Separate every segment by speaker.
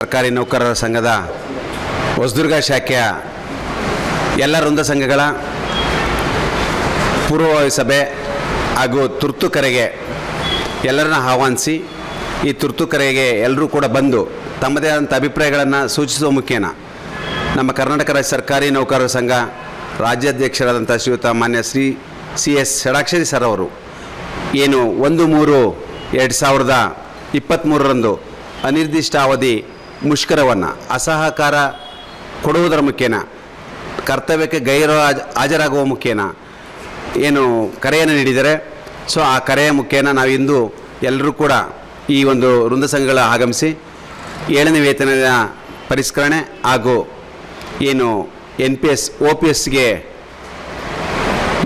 Speaker 1: ಸರ್ಕಾರಿ ನೌಕರರ ಸಂಘದ ಹೊಸದುರ್ಗ ಶಾಖೆಯ ಎಲ್ಲ ವೃಂದ ಸಂಘಗಳ ಪೂರ್ವಭಾವಿ ಸಭೆ ಹಾಗೂ ತುರ್ತು ಕರೆಗೆ ಎಲ್ಲರನ್ನ ಆಹ್ವಾನಿಸಿ ಈ ತುರ್ತು ಕರೆಗೆ ಎಲ್ಲರೂ ಕೂಡ ಬಂದು ತಮ್ಮದೇ ಆದಂಥ ಅಭಿಪ್ರಾಯಗಳನ್ನು ಸೂಚಿಸುವ ಮುಖೇನ ನಮ್ಮ ಕರ್ನಾಟಕ ರಾಜ್ಯ ಸರ್ಕಾರಿ ನೌಕರರ ಸಂಘ ರಾಜ್ಯಾಧ್ಯಕ್ಷರಾದಂಥ ಶ್ರೀಯುತ ಮಾನ್ಯ Shri C S Shadakshari sir ಅವರು ಏನು ಒಂದು ಮೂರು ಎರಡು ಸಾವಿರದ ಇಪ್ಪತ್ತ್ಮೂರರಂದು ಅನಿರ್ದಿಷ್ಟ ಅವಧಿ ಮುಷ್ಕರವನ್ನು, ಅಸಹಕಾರ ಕೊಡುವುದರ ಮುಖೇನ, ಕರ್ತವ್ಯಕ್ಕೆ ಗೈರು ಹಾಜರಾಗುವ ಮುಖೇನ ಏನು ಕರೆಯನ್ನು ನೀಡಿದರೆ, ಸೊ ಆ ಕರೆಯ ಮುಖೇನ ನಾವಿಂದು ಎಲ್ಲರೂ ಕೂಡ ಈ ಒಂದು ವೃಂದ ಸಂಘಗಳ ಆಗಮಿಸಿ ಏಳನೇ ವೇತನದ ಪರಿಷ್ಕರಣೆ ಹಾಗೂ ಏನು N P S O P ಎಸ್ಗೆ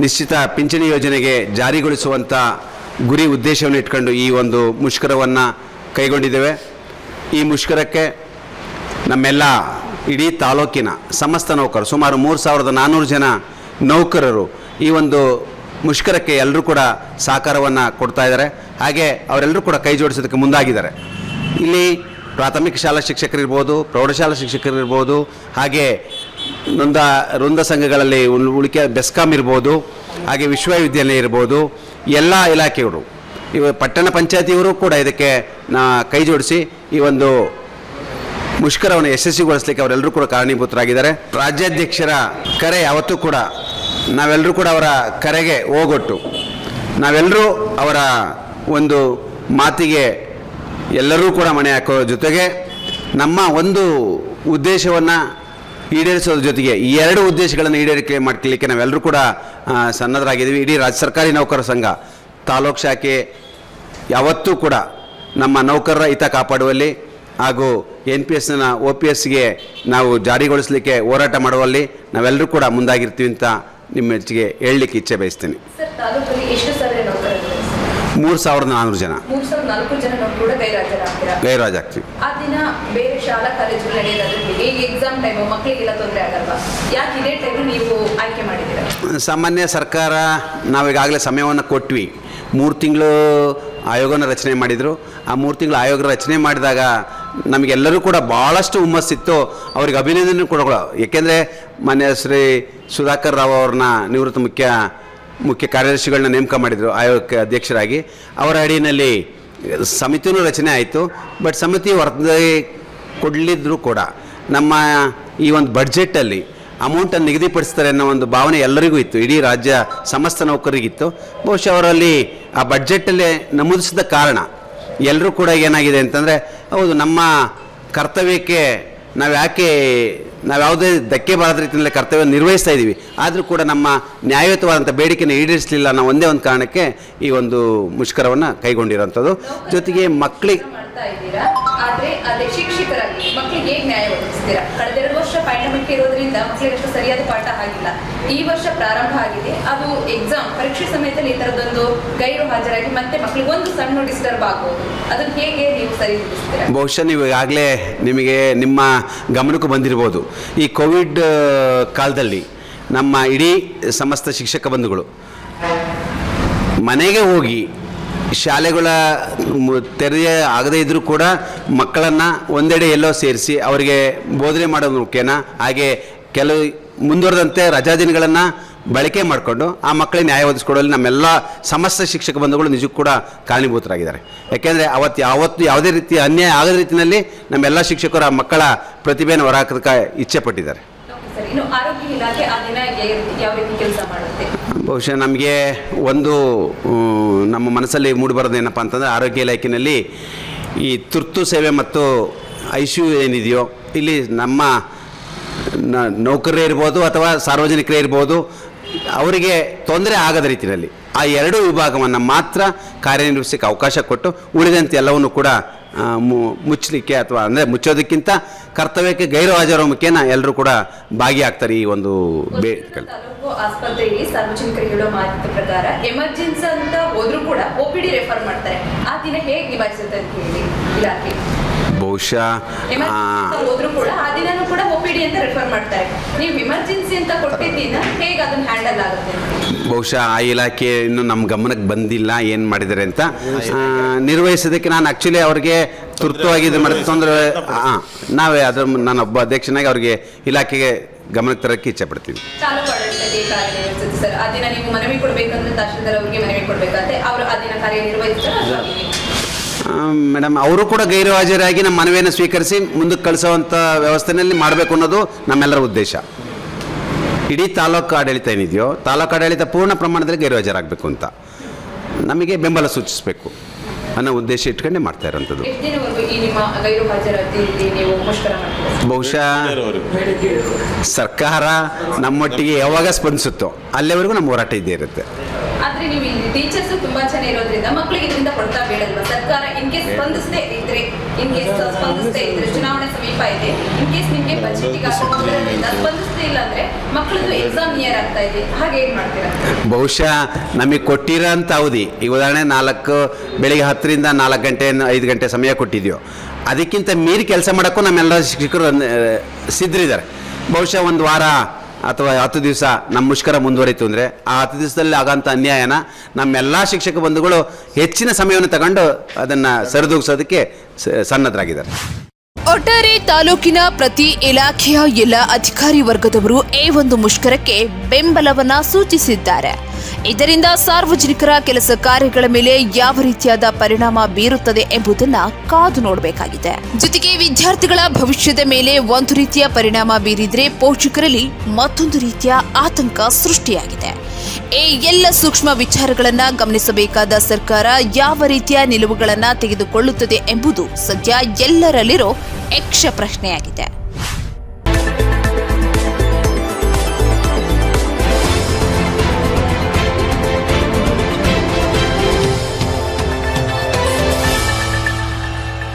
Speaker 1: ನಿಶ್ಚಿತ ಪಿಂಚಣಿ ಯೋಜನೆಗೆ ಜಾರಿಗೊಳಿಸುವಂಥ ಗುರಿ ಉದ್ದೇಶವನ್ನು ಇಟ್ಕೊಂಡು ಈ ಒಂದು ಮುಷ್ಕರವನ್ನು ಕೈಗೊಂಡಿದ್ದೇವೆ. ಈ ಮುಷ್ಕರಕ್ಕೆ ನಮ್ಮೆಲ್ಲ ಇಡೀ ತಾಲೂಕಿನ ಸಮಸ್ತ ನೌಕರರು, ಸುಮಾರು ಮೂರು ಸಾವಿರದ ನಾನ್ನೂರು ಜನ ನೌಕರರು ಈ ಒಂದು ಮುಷ್ಕರಕ್ಕೆ ಎಲ್ಲರೂ ಕೂಡ ಸಹಕಾರವನ್ನು ಕೊಡ್ತಾ ಇದ್ದಾರೆ. ಹಾಗೆ ಅವರೆಲ್ಲರೂ ಕೂಡ ಕೈ ಜೋಡಿಸೋದಕ್ಕೆ ಮುಂದಾಗಿದ್ದಾರೆ. ಇಲ್ಲಿ ಪ್ರಾಥಮಿಕ ಶಾಲಾ ಶಿಕ್ಷಕರಿರ್ಬೋದು ಪ್ರೌಢಶಾಲಾ ಶಿಕ್ಷಕರಿರ್ಬೋದು ಹಾಗೆ ನೊಂದ ವೃಂದ ಸಂಘಗಳಲ್ಲಿ ಉಳ್- ಉಳಿಕೆ ಬೆಸ್ಕಾಂ ಇರ್ಬೋದು, ಹಾಗೆ ವಿಶ್ವವಿದ್ಯಾಲಯ ಇರ್ಬೋದು, ಎಲ್ಲ ಇಲಾಖೆಯವರು, ಇವ ಪಟ್ಟಣ ಪಂಚಾಯತಿಯವರು ಕೂಡ ಇದಕ್ಕೆ ನಾ ಕೈ ಜೋಡಿಸಿ ಈ ಒಂದು ಮುಷ್ಕರವನ್ನು ಯಶಸ್ವಿಗೊಳಿಸಲಿಕ್ಕೆ ಅವರೆಲ್ಲರೂ ಕೂಡ ಕಾರಣೀಭೂತರಾಗಿದ್ದಾರೆ. ರಾಜ್ಯಾಧ್ಯಕ್ಷರ ಕರೆ ಯಾವತ್ತೂ ಕೂಡ ನಾವೆಲ್ಲರೂ ಕೂಡ ಅವರ ಕರೆಗೆ ಹೋಗೊಟ್ಟು, ನಾವೆಲ್ಲರೂ ಅವರ ಒಂದು ಮಾತಿಗೆ ಎಲ್ಲರೂ ಕೂಡ ಮಣೆ ಹಾಕೋ ಜೊತೆಗೆ ನಮ್ಮ ಒಂದು ಉದ್ದೇಶವನ್ನು ಈಡೇರಿಸೋದ್ರ ಜೊತೆಗೆ ಈ ಎರಡು ಉದ್ದೇಶಗಳನ್ನು ಈಡೇರಿಕೆ ಮಾಡ್ಕೊಳ್ಳಿಕ್ಕೆ ನಾವೆಲ್ಲರೂ ಕೂಡ ಸನ್ನದ್ಧರಾಗಿದ್ದೀವಿ ಇಡೀ ರಾಜ್ಯ ಸರ್ಕಾರಿ ನೌಕರರ ಸಂಘ, ತಾಲೂಕು ಶಾಖೆ ಯಾವತ್ತೂ ಕೂಡ ನಮ್ಮ ನೌಕರರ ಹಿತ ಕಾಪಾಡುವಲ್ಲಿ ಹಾಗೂ ಎನ್ ಪಿ ಎಸ್ನ ಒ ಪಿ ಎಸ್ಗೆ ನಾವು ಜಾರಿಗೊಳಿಸಲಿಕ್ಕೆ ಹೋರಾಟ ಮಾಡುವಲ್ಲಿ ನಾವೆಲ್ಲರೂ ಕೂಡ ಮುಂದಾಗಿರ್ತೀವಿ ಅಂತ ನಿಮ್ಮ ಹೆಚ್ಚಿಗೆ ಹೇಳಲಿಕ್ಕೆ ಇಚ್ಛೆ ಬಯಸ್ತೀನಿ? ಮೂರು ಸಾವಿರದ ನಾನ್ನೂರು ಜನ. ಗೈರಾಜಾಗ್ತೀವಿ ಸಾಮಾನ್ಯ ಸರ್ಕಾರ ನಾವೀಗಾಗಲೇ ಸಮಯವನ್ನು ಕೊಟ್ವಿ. ಮೂರು ತಿಂಗಳು ಆಯೋಗನ ರಚನೆ ಮಾಡಿದರು. ಆ ಮೂರು ತಿಂಗಳು ಆಯೋಗ ರಚನೆ ಮಾಡಿದಾಗ ನಮಗೆಲ್ಲರೂ ಕೂಡ ಭಾಳಷ್ಟು ಹುಮ್ಮಸ್ಸಿತ್ತು. ಅವ್ರಿಗೆ ಅಭಿನಂದನೆ ಕೂಡ ಏಕೆಂದರೆ ಮಾನ್ಯ ಶ್ರೀ ಸುಧಾಕರ್ ರಾವ್ ಅವ್ರನ್ನ ನಿವೃತ್ತ ಮುಖ್ಯ ಮುಖ್ಯ ಕಾರ್ಯದರ್ಶಿಗಳನ್ನ ನೇಮಕ ಮಾಡಿದರು, ಆಯೋಗಕ್ಕೆ ಅಧ್ಯಕ್ಷರಾಗಿ. ಅವರ ಅಡಿಯಲ್ಲಿ ಸಮಿತಿಯೂ ರಚನೆ ಆಯಿತು. ಬಟ್ ಸಮಿತಿ ವರದಿ ಕೊಡಲಿದ್ರು ಕೂಡ. ನಮ್ಮ ಈ ಒಂದು ಬಡ್ಜೆಟಲ್ಲಿ ಅಮೌಂಟನ್ನು ನಿಗದಿಪಡಿಸ್ತಾರೆ ಅನ್ನೋ ಒಂದು ಭಾವನೆ ಎಲ್ಲರಿಗೂ ಇತ್ತು. ಇಡೀ ರಾಜ್ಯ ಸಮಸ್ತ ನೌಕರಿಗಿತ್ತು ಬಹುಶಃ ಅವರಲ್ಲಿ ಆ ಬಡ್ಜೆಟಲ್ಲೇ ನಮೂದಿಸಿದ ಕಾರಣ ಎಲ್ಲರೂ ಕೂಡ ಏನಾಗಿದೆ ಅಂತಂದರೆ ಹೌದು, ನಮ್ಮ ಕರ್ತವ್ಯಕ್ಕೆ ನಾವು ಯಾಕೆ, ನಾವು ಯಾವುದೇ ಧಕ್ಕೆ ಬಾರದ ರೀತಿಯಲ್ಲಿ ಕರ್ತವ್ಯ ನಿರ್ವಹಿಸ್ತಾ ಇದ್ದೀವಿ ಆದರೂ ಕೂಡ ನಮ್ಮ ನ್ಯಾಯಯುತವಾದಂಥ ಬೇಡಿಕೆನ ಈಡೇರಿಸಲಿಲ್ಲ ನಾವು ಒಂದೇ ಒಂದು ಕಾರಣಕ್ಕೆ ಈ ಒಂದು ಮುಷ್ಕರವನ್ನು ಕೈಗೊಂಡಿರೋಂಥದ್ದು. ಜೊತೆಗೆ ಮಕ್ಕಳಿಗೆ
Speaker 2: ಪ್ಯಾಂಡಮಿಕ್ ಇರೋದ್ರಿಂದ ಮಕ್ಕಳಿಗಷ್ಟು ಸರಿಯಾದ ಪಾಠ ಆಗಿಲ್ಲ. ಈ ವರ್ಷ ಪ್ರಾರಂಭ ಆಗಿದೆ. ಅದು ಎಕ್ಸಾಮ್ ಪರೀಕ್ಷೆ ಸಮಯದಲ್ಲಿ ಈ ತರದೊಂದು ಗೈರು ಹಾಜರಾಗಿ ಮತ್ತೆ ಮಕ್ಕಳಿಗೆ ಒಂದು ಸಣ್ಣ ಡಿಸ್ಟರ್ಬ್ ಆಗೋದು ಅದನ್ನ ಹೇಗೆ ನೀವು ಸರಿ
Speaker 1: ಬಹುಶಃ ನೀವು ಈಗಾಗಲೇ ನಿಮಗೆ ನಿಮ್ಮ ಗಮನಕ್ಕೂ ಬಂದಿರ್ಬೋದು. ಈ ಕೋವಿಡ್ ಕಾಲದಲ್ಲಿ ನಮ್ಮ ಇಡೀ ಸಮಸ್ತ ಶಿಕ್ಷಕ ಬಂಧುಗಳು ಮನೆಗೆ ಹೋಗಿ ಶಾಲೆಗಳ ತೆರೆಯ ಆಗದೇ ಇದ್ದರೂ ಕೂಡ ಮಕ್ಕಳನ್ನು ಒಂದೆಡೆ ಎಲ್ಲೋ ಸೇರಿಸಿ ಅವರಿಗೆ ಬೋಧನೆ ಮಾಡೋದು ಮುಖ್ಯನ ಹಾಗೆ ಕೆಲವು ಮುಂದುವರೆದಂತೆ ರಜಾ ದಿನಗಳನ್ನು ಬಳಕೆ ಮಾಡಿಕೊಂಡು ಆ ಮಕ್ಕಳಿಗೆ ನ್ಯಾಯ ಒದಗಿಸ್ಕೊಡುವಲ್ಲಿ ನಮ್ಮೆಲ್ಲ ಸಮಸ್ತ ಶಿಕ್ಷಕ ಬಂಧುಗಳು ನಿಜಕ್ಕೂ ಕೂಡ ಕಾರಣೀಭೂತರಾಗಿದ್ದಾರೆ. ಯಾಕೆಂದರೆ ಅವತ್ತು ಯಾವತ್ತು ಯಾವುದೇ ರೀತಿಯ ಅನ್ಯಾಯ ಆಗದ ರೀತಿಯಲ್ಲಿ ನಮ್ಮೆಲ್ಲ ಶಿಕ್ಷಕರು ಆ ಮಕ್ಕಳ ಪ್ರತಿಭೆಯನ್ನು ಹೊರಹಾಕೋದಕ್ಕೆ ಇಚ್ಛೆ ಪಟ್ಟಿದ್ದಾರೆ. ಬಹುಶಃ ನಮಗೆ ಒಂದು ನಮ್ಮ ಮನಸ್ಸಲ್ಲಿ ಮೂಡಿಬರೋದು ಏನಪ್ಪ ಅಂತಂದರೆ ಆರೋಗ್ಯ ಇಲಾಖೆಯಲ್ಲಿ ಈ ತುರ್ತು ಸೇವೆ ಮತ್ತು ಐ ಸಿ ಯು ಏನಿದೆಯೋ, ಇಲ್ಲಿ ನಮ್ಮ ನೌಕರರೇ ಇರ್ಬೋದು ಅಥವಾ ಸಾರ್ವಜನಿಕರೇ ಇರ್ಬೋದು, ಅವರಿಗೆ ತೊಂದರೆ ಆಗದ ರೀತಿಯಲ್ಲಿ ಆ ಎರಡೂ ವಿಭಾಗವನ್ನು ಮಾತ್ರ ಕಾರ್ಯನಿರ್ವಹಿಸಕ್ಕೆ ಅವಕಾಶ ಕೊಟ್ಟು ಉಳಿದಂತೆ ಎಲ್ಲವನ್ನು ಕೂಡ ಮುಚ್ಚಲಿಕ್ಕೆ ಅಥವಾ ಅಂದರೆ ಮುಚ್ಚೋದಕ್ಕಿಂತ ಕರ್ತವ್ಯಕ್ಕೆ ಗೈರು ಹಾಜರೋ ಮುಖ್ಯನ ಎಲ್ಲರೂ ಕೂಡ ಭಾಗಿಯಾಗ್ತಾರೆ ಈ ಒಂದು ಬೇ
Speaker 2: ಆಸ್ಪತ್ರೆಯಲ್ಲಿ ಸಾರ್ವಜನಿಕರಿಗೆ ಹೇಳೋ ಮಾಹಿತಿ ಪ್ರಕಾರ ಎಮರ್ಜೆನ್ಸಿ ಅಂತ ಹೋದ್ರು ಕೂಡ ಒಪಿಡಿ ರೆಫರ್ ಮಾಡ್ತಾರೆ. ಆ ದಿನ ಹೇಗೆ ನಿಭಾಯಿಸುತ್ತೆ ಅಂತ ಹೇಳಿ ಇಲಾಖೆ.
Speaker 1: ಬಹುಶಃ
Speaker 2: ಹೋದ್ರು ಕೂಡ ಆ ದಿನನೂ ಕೂಡ ಒಪಿಡಿ ಅಂತ ರೆಫರ್ ಮಾಡ್ತಾರೆ. ನೀವು ಎಮರ್ಜೆನ್ಸಿ ಅಂತ ಕೊಟ್ಟಿದ್ದೀನ ಹೇಗೆ ಅದನ್ನ ಹ್ಯಾಂಡಲ್ ಆಗುತ್ತೆ?
Speaker 1: ಬಹುಶಃ ಆ ಇಲಾಖೆ ಇನ್ನು ನಮ್ಮ ಗಮನಕ್ಕೆ ಬಂದಿಲ್ಲ ಏನು ಮಾಡಿದ್ದಾರೆ ಅಂತ. ನಿರ್ವಹಿಸೋದಕ್ಕೆ ನಾನು ಆ್ಯಕ್ಚುಲಿ ಅವ್ರಿಗೆ ತುರ್ತುವಾಗಿ ಇದು ಮಾಡಿದ ತೊಂದರೆ ಹಾಂ ನಾವೇ ಅದ್ರ ಒಬ್ಬ ಅಧ್ಯಕ್ಷನಾಗಿ ಅವ್ರಿಗೆ ಇಲಾಖೆಗೆ ಗಮನಕ್ಕೆ ತರೋಕ್ಕೆ ಇಚ್ಛೆ
Speaker 2: ಪಡ್ತೀವಿ.
Speaker 1: ಮೇಡಮ್ ಅವರು ಕೂಡ ಗೈರು ಹಾಜರಾಗಿ ನಮ್ಮ ಮನವಿಯನ್ನು ಸ್ವೀಕರಿಸಿ ಮುಂದಕ್ಕೆ ಕಳಿಸೋವಂಥ ವ್ಯವಸ್ಥೆಯಲ್ಲಿ ಮಾಡಬೇಕು ಅನ್ನೋದು ನಮ್ಮೆಲ್ಲರ ಉದ್ದೇಶ. ಇಡೀ ತಾಲೂಕು ಆಡಳಿತ ಏನಿದೆಯೋ ತಾಲೂಕು ಆಡಳಿತ ಪೂರ್ಣ ಪ್ರಮಾಣದಲ್ಲಿ ಗೈರು ಹಾಜರಾಗಬೇಕು ಅಂತ. ನಮಗೆ ಬೆಂಬಲ ಸೂಚಿಸಬೇಕು ಅನ್ನೋ ಉದ್ದೇಶ ಇಟ್ಕೊಂಡೇ ಮಾಡ್ತಾ ಇರೋಂಥದ್ದು. ಬಹುಶಃ ಸರ್ಕಾರ ನಮ್ಮೊಟ್ಟಿಗೆ ಯಾವಾಗ ಸ್ಪಂದಿಸುತ್ತೋ ಅಲ್ಲಿವರೆಗೂ ನಮ್ಮ ಹೋರಾಟ ಇದ್ದೇ ಇರುತ್ತೆ.
Speaker 2: ಆದ್ರೆ ನೀವು ಇಲ್ಲಿ ಟೀಚರ್ಸ್ ತುಂಬಾ ಚೆನ್ನಾಗಿ ಇರೋದ್ರಿಂದ ಮಕ್ಕಳಿಗೆ ಇದರಿಂದ ಕೊಡ್ತಾ ಬೇಡಲ್ವಾ ಸರ್ಕಾರ ಇನ್ ಕೇಸ್ ಸ್ಪಂದಿಸದೇ ಇದ್ರೆ ಇನ್ ಕೇಸ್ ಸ್ಪಂದಿಸದೇ ಇದ್ರೆ ಚುನಾವಣೆ ಸಮೀಪ ಇದೆ ಇನ್ ಕೇಸ್ ನಿಮ್ಗೆ ಬಜೆಟ್ ಹಾಕೋದ್ರಿಂದ ಸ್ಪಂದಿಸದೇ ಇಲ್ಲ ಅಂದ್ರೆ ಮಕ್ಕಳದ್ದು ಎಕ್ಸಾಮ್ ನಿಯರ್ ಆಗ್ತಾ ಇದೆ. ಹಾಗೆ ಏನ್ ಮಾಡ್ತೀರಾ?
Speaker 1: ಬಹುಶಃ ನಮಗೆ ಕೊಟ್ಟಿರೋಂಥ ಅವಧಿ. ಈಗ ಉದಾಹರಣೆ ನಾಲ್ಕು ಬೆಳಿಗ್ಗೆ ಹತ್ತರಿಂದ ನಾಲ್ಕು ಗಂಟೆ ಐದು ಗಂಟೆ ಸಮಯ ಕೊಟ್ಟಿದ್ಯೋ. ಅದಕ್ಕಿಂತ ಮೀರಿ ಕೆಲಸ ಮಾಡೋಕ್ಕೂ ನಮ್ಮೆಲ್ಲ ಶಿಕ್ಷಕರು ಸಿದ್ಧರಿದ್ದಾರೆ. ಬಹುಶಃ ಒಂದು ವಾರ ಅಥವಾ ಹತ್ತು ದಿವಸ ನಮ್ಮ ಮುಷ್ಕರ ಮುಂದುವರಿತು ಅಂದರೆ, ಆ ಹತ್ತು ದಿವಸದಲ್ಲಿ ಆಗೋಂಥ ಅನ್ಯಾಯನ ನಮ್ಮೆಲ್ಲ ಶಿಕ್ಷಕ ಬಂಧುಗಳು ಹೆಚ್ಚಿನ ಸಮಯವನ್ನು ತಗೊಂಡು ಅದನ್ನು ಸರಿದೂಗಿಸೋದಕ್ಕೆ ಸನ್ನದ್ಧರಾಗಿದ್ದಾರೆ
Speaker 3: ಒಟ್ಟಾರೆ ತಾಲೂಕಿನ ಪ್ರತಿ ಇಲಾಖೆಯ ಎಲ್ಲ ಅಧಿಕಾರಿ ವರ್ಗದವರು ಈ ಒಂದು ಮುಷ್ಕರಕ್ಕೆ ಬೆಂಬಲವನ್ನ ಸೂಚಿಸಿದ್ದಾರೆ. ಇದರಿಂದ ಸಾರ್ವಜನಿಕರ ಕೆಲಸ ಕಾರ್ಯಗಳ ಮೇಲೆ ಯಾವ ರೀತಿಯಾದ ಪರಿಣಾಮ ಬೀರುತ್ತದೆ ಎಂಬುದನ್ನ ಕಾದು ನೋಡಬೇಕಾಗಿದೆ. ಜೊತೆಗೆ ವಿದ್ಯಾರ್ಥಿಗಳ ಭವಿಷ್ಯದ ಮೇಲೆ ಒಂದು ರೀತಿಯ ಪರಿಣಾಮ ಬೀರಿದ್ರೆ ಪೋಷಕರಲ್ಲಿ ಮತ್ತೊಂದು ರೀತಿಯ ಆತಂಕ ಸೃಷ್ಟಿಯಾಗಿದೆ. ಈ ಎಲ್ಲ ಸೂಕ್ಷ್ಮ ವಿಚಾರಗಳನ್ನ ಗಮನಿಸಬೇಕಾದ ಸರ್ಕಾರ ಯಾವ ರೀತಿಯ ನಿಲುವುಗಳನ್ನ ತೆಗೆದುಕೊಳ್ಳುತ್ತದೆ ಎಂಬುದು ಸದ್ಯ ಎಲ್ಲರಲ್ಲಿರೋ ಯಕ್ಷ ಪ್ರಶ್ನೆಯಾಗಿದೆ